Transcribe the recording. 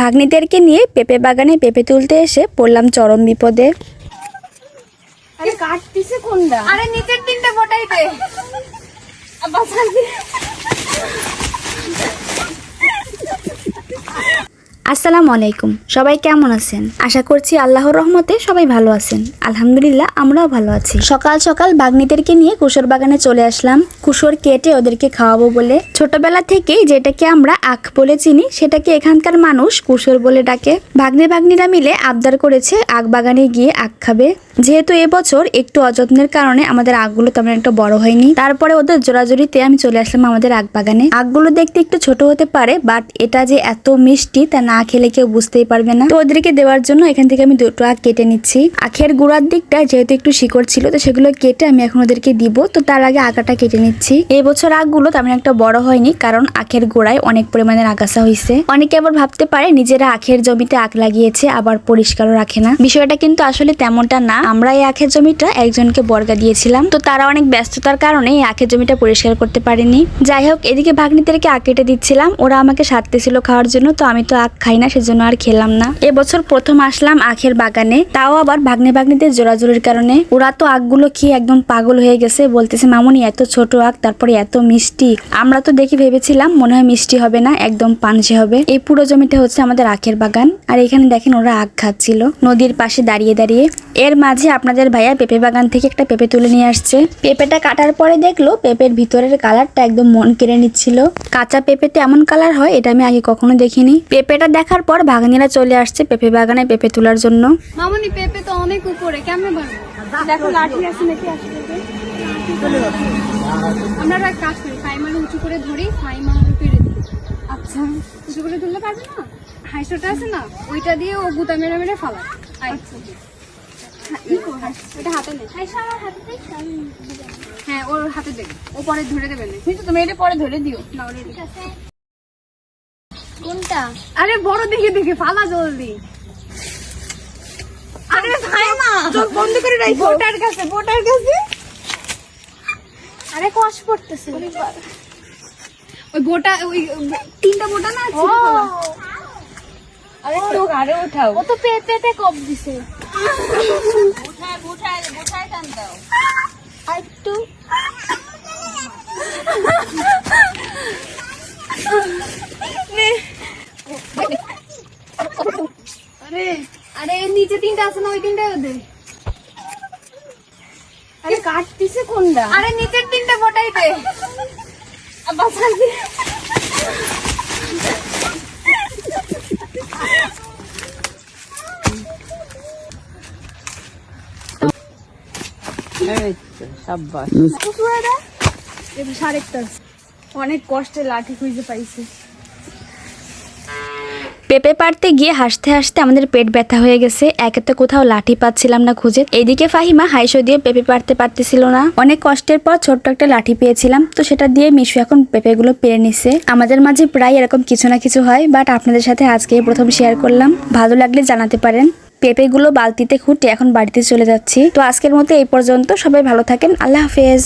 ভাগ্নিদেরকে নিয়ে পেঁপে বাগানে পেঁপে তুলতে এসে পড়লাম চরম বিপদে। আরে কাটতিছে কোনটা? আরে নিচের তিনটা বটাই দে। আসসালামু আলাইকুম। সবাই কেমন আছেন? আশা করছি আল্লাহর রহমতে সবাই ভালো আছেন। আলহামদুলিল্লাহ, আমরাও ভালো আছি। সকাল সকাল বাগনিদেরকে নিয়ে কুশোর বাগানে চলে আসলাম। কুশোর কেটে ওদেরকে খাওয়াবো বলে। ছোটবেলা থেকেই যেটাকে আমরা আখ বলে চিনি, সেটাকে এখানকার মানুষ কুশোর বলে ডাকে। ভাগ্নে ভাগ্নিরা মিলে আবদার করেছে আখ বাগানে গিয়ে আখ খাবে। যেহেতু এবছর একটু অযত্নের কারণে আমাদের আখগুলো তেমন একটা বড় হয়নি। তারপরে ওদের জোরাজোরিতে আমি চলে আসলাম আমাদের আখ বাগানে। আখগুলো দেখতে একটু ছোট হতে পারে, বাট এটা যে এত মিষ্টি তা না খেলে কেউ বুঝতেই পারবে না। তো ওদেরকে দেওয়ার জন্য এখান থেকে আমি দুটো আখ কেটে নিচ্ছি। আখের গুড়ার দিকটা যেহেতু একটু শিকড় ছিল, তো সেগুলো কেটে আমি এখন ওদেরকে দিব। তো তার আগে আঁকাটা কেটে নিচ্ছি। এবছর বছর আখগুলো তেমন একটা বড় হয়নি, কারণ আখের গোড়ায় অনেক পরিমাণে আগাছা হয়েছে। অনেকে আবার ভাবতে পারে নিজেরা আখের জমিতে আখ লাগিয়েছে, আবার পরিষ্কারও রাখে না। বিষয়টা কিন্তু আসলে তেমনটা না। আমরা এই আখের জমিটা একজনকে বর্গা দিয়েছিলাম। তো তারা অনেক ব্যস্ততার কারণে এই আখের জমিটা পরিষ্কার করতে পারেনি। যাই হোক, এদিকে ভাগ্নিদেরকে আখ কেটে দিচ্ছিলাম। ওরা আমাকে সারতেছিল খাওয়ার জন্য, তো আমি তো আখ খাই না, সেজন্য আর খেলাম না। এবছর প্রথম আসলাম আখের বাগানে, তাও আবার ভাগ্নে ভাগ্নিদের জোরাজোরির কারণে। ওরা তো আখগুলো খেয়ে একদম পাগল হয়ে গেছে, বলতেছে, মামুনি, এত ছোট আখ, তারপরে এত মিষ্টি। আমরা তো দেখি ভেবেছিলাম, মনে হয় মিষ্টি হবে না, একদম পানসে হবে। এই পুরো জমিটা হচ্ছে আমাদের আখের বাগান। আর এখানে দেখেন, ওরা আখ খাচ্ছিল নদীর পাশে দাঁড়িয়ে দাঁড়িয়ে। এর মাঝে আপনাদের ভাইয়া পেঁপে বাগান থেকে একটা পেঁপে তুলে নিয়ে আসছে। পেঁপেটা কাটার পরে দেখল, পেঁপের ভিতরের কালারটা একদম মন কেড়ে নিচ্ছিল। কাঁচা পেঁপেতে এমন কালার হয়, এটা আমি আগে কখনো দেখিনি। পেঁপেটা দেখার পর ভাগ্নিরা চলে আসছে পেঁপে বাগানে পেঁপে তোলার জন্য। মামনি পেঁপে তো অনেক উপরে কেমনে পারব দেখো লাঠি আছে নাকি আমরা এক কাজ করি ফাইমার উঁচু করে ধরি ফাইমার পেরে দিই। আচ্ছা। উঁচু করে ধরলে পারবে না? হাইসোটা আছে না ওইটা দিয়ে ও গুতা মেরে মেরে ফালা আচ্ছা। ওটা হাতে নেই হ্যাঁ ওর হাতে দেবে। ও পরে ধরে দেবে না। কিন্তু তুমি এটা পরে ধরে দিও না ওরে কোনটা? আরে বড় দেখে দেখে ফালা জলদি। আরে ভাই মা চোখ বন্ধ করে রাখো। বোটার কাছে বোটার কাছে। আরে কষ পড়তেছে। ওই বোটা ওই তিনটা বোটা না আছে? আরে চোখ আরে উঠাও। ও তো পেঁপেতে কপ দিছে। আর একটু নিচে তিনটা আছে না ওই তিনটা দে। আরে কাটতিছে কোনটা? আরে নিচের তিনটা বোটাই দে। অনেক কষ্টে লাঠি খুঁজে পাইছে। পেঁপে পাড়তে গিয়ে হাসতে হাসতে আমাদের পেট ব্যথা হয়ে গেছে। একে তো কোথাও লাঠি পাচ্ছিলাম না খুঁজে। এইদিকে ফাহিমা হাইসো দিয়ে পেঁপে পাড়তে পারতেছিল না। অনেক কষ্টের পর ছোট্ট একটা লাঠি পেয়েছিলাম। তো সেটা দিয়ে মিশু এখন পেঁপেগুলো পেরে নিছে। আমাদের মাঝে প্রায় এরকম কিছু না কিছু হয় বাট আপনাদের সাথে আজকে প্রথম শেয়ার করলাম। ভালো লাগলে জানাতে পারেন। পেঁপেগুলো বালতিতে খুঁটে এখন বাড়িতে চলে যাচ্ছি। তো আজকের মতো এই পর্যন্ত। সবাই ভালো থাকেন। আল্লাহ হাফেজ।